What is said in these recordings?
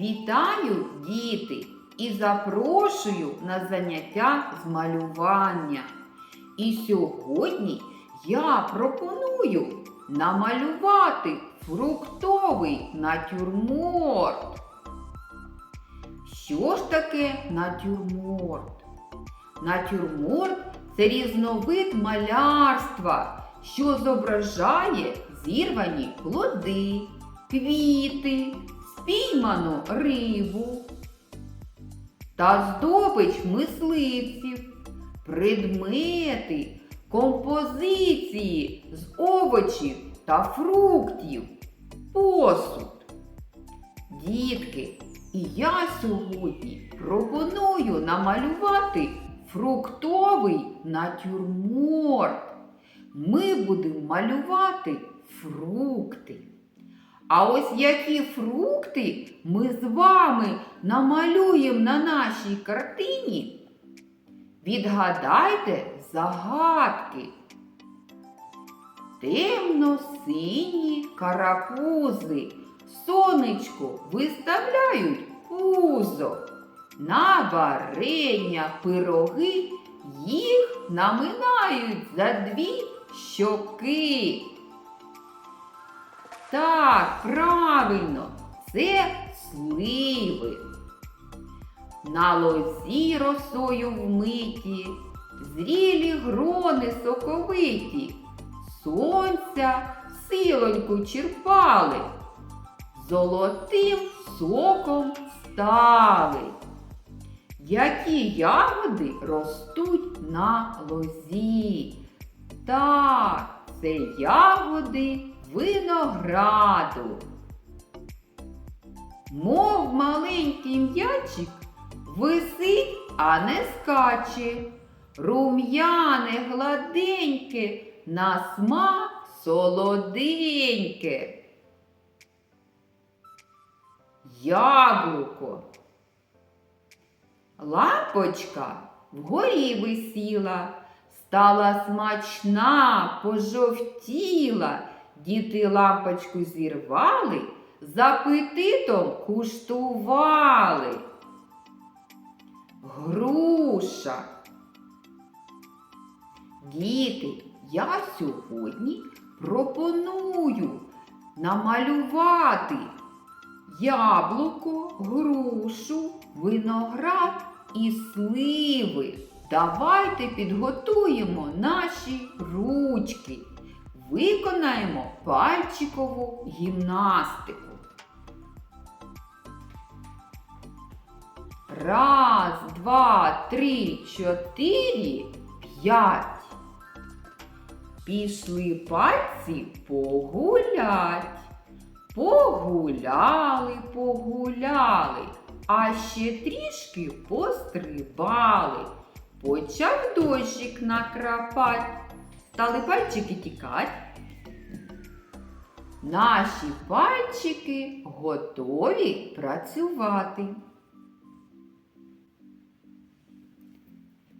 Вітаю, діти, і запрошую на заняття з малювання. І сьогодні я пропоную намалювати фруктовий натюрморт. Що ж таке натюрморт? Натюрморт це різновид малярства, що зображає зірвані плоди, квіти, спійману рибу та здобич мисливців, предмети, композиції з овочів та фруктів, посуд. Дітки, і я сьогодні пропоную намалювати фруктовий натюрморт. Ми будемо малювати фрукти. А ось які фрукти ми з вами намалюємо на нашій картині? Відгадайте загадки. Темно-сині карапузи сонечко виставляють пузо. На варення пироги їх наминають за дві щоки. Так, правильно, це сливи. На лозі росою вмиті, зрілі грони соковиті, сонця силоньку черпали, золотим соком стали. Які ягоди ростуть на лозі? Так, це ягоди винограду. Мов маленький м'ячик, висить, а не скаче. Рум'яне гладеньке, на смак солоденьке. Яблуко. Лампочка вгорі висіла, стала смачна, пожовтіла. Діти лампочку зірвали, з апетитом куштували. Груша. Діти, я сьогодні пропоную намалювати яблуко, грушу, виноград і сливи. Давайте підготуємо наші ручки. Виконаємо пальчикову гімнастику. Раз, два, три, чотири, п'ять. Пішли пальці погулять. Погуляли, погуляли, а ще трішки пострибали. Почав дощик накрапать, стали пальчики тікать. Наші пальчики готові працювати.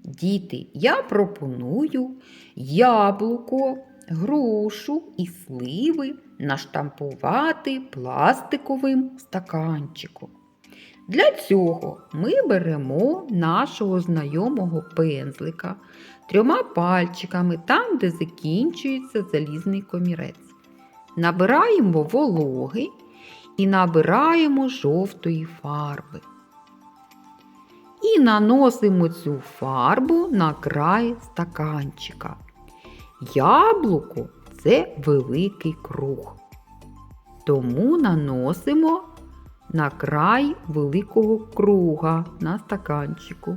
Діти, я пропоную яблуко, грушу і сливи наштампувати пластиковим стаканчиком. Для цього ми беремо нашого знайомого пензлика трьома пальчиками там, де закінчується залізний комірець. Набираємо вологи і набираємо жовтої фарби. І наносимо цю фарбу на край стаканчика. Яблуко це великий круг. Тому наносимо на край великого круга на стаканчику.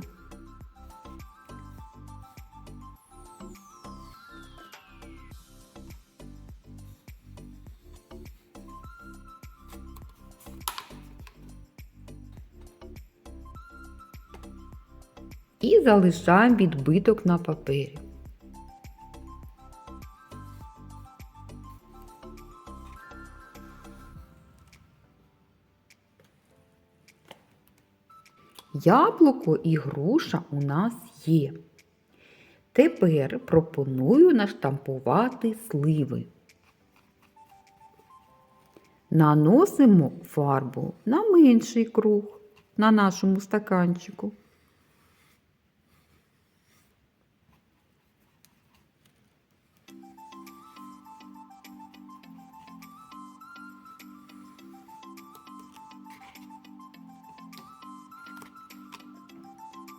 Залишаємо відбиток на папері. Яблуко і груша у нас є. Тепер пропоную наштампувати сливи. наносимо фарбу на менший круг на нашому стаканчику.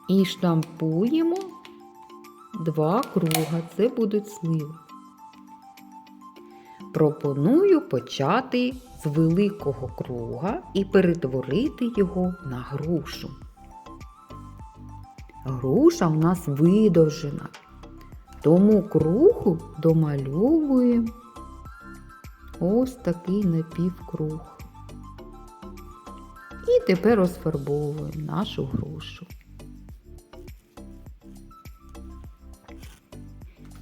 І штампуємо два круга. Це будуть сливи. Пропоную почати з великого круга і перетворити його на грушу. Груша у нас видовжена, тому кругу домальовуємо ось такий напівкруг. І тепер розфарбовуємо нашу грушу.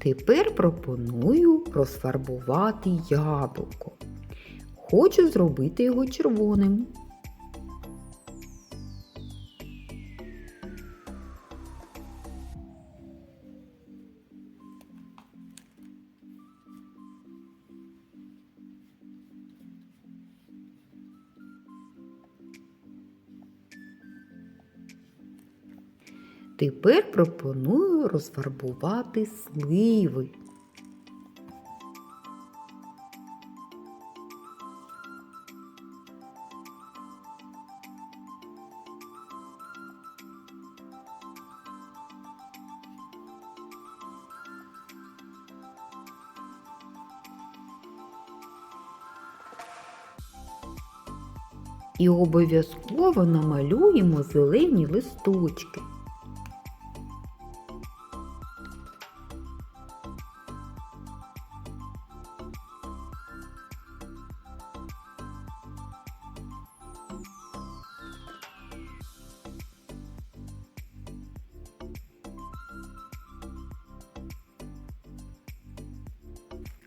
Тепер пропоную розфарбувати яблуко. Хочу зробити його червоним. Тепер пропоную розфарбувати сливи. І обов'язково намалюємо зелені листочки.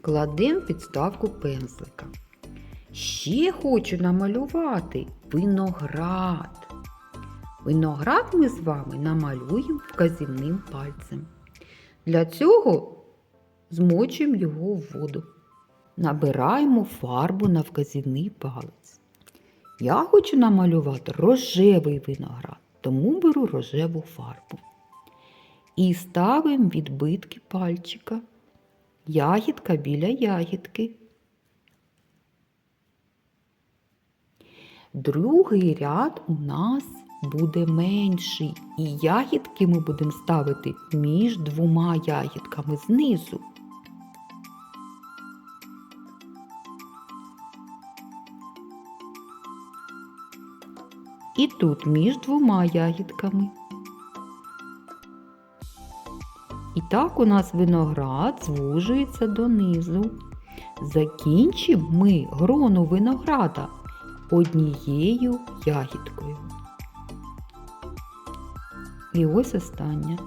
Кладемо підставку пензлика. Ще хочу намалювати виноград. Виноград ми з вами намалюємо вказівним пальцем. Для цього змочуємо його в воду. Набираємо фарбу на вказівний палець. Я хочу намалювати рожевий виноград, тому беру рожеву фарбу. І ставимо відбитки пальчика. Ягідка біля ягідки. Другий ряд у нас буде менший, і ягідки ми будемо ставити між двома ягідками знизу. І тут між двома ягідками. І так у нас виноград звужується донизу. Закінчимо ми грону винограда однією ягідкою. І ось остання.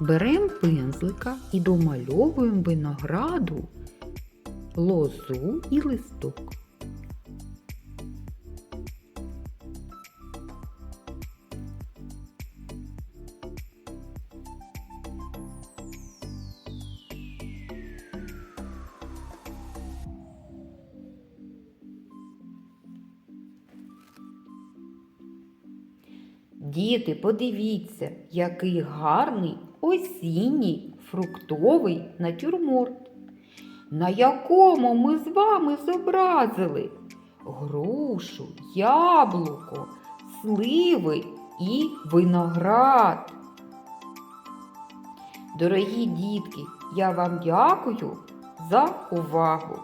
Беремо пензлика і домальовуємо винограду, лозу і листок. Діти, подивіться, який гарний осінній фруктовий натюрморт, на якому ми з вами зобразили грушу, яблуко, сливи і виноград. Дорогі дітки, я вам дякую за увагу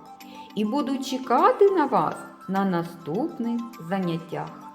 і буду чекати на вас на наступних заняттях.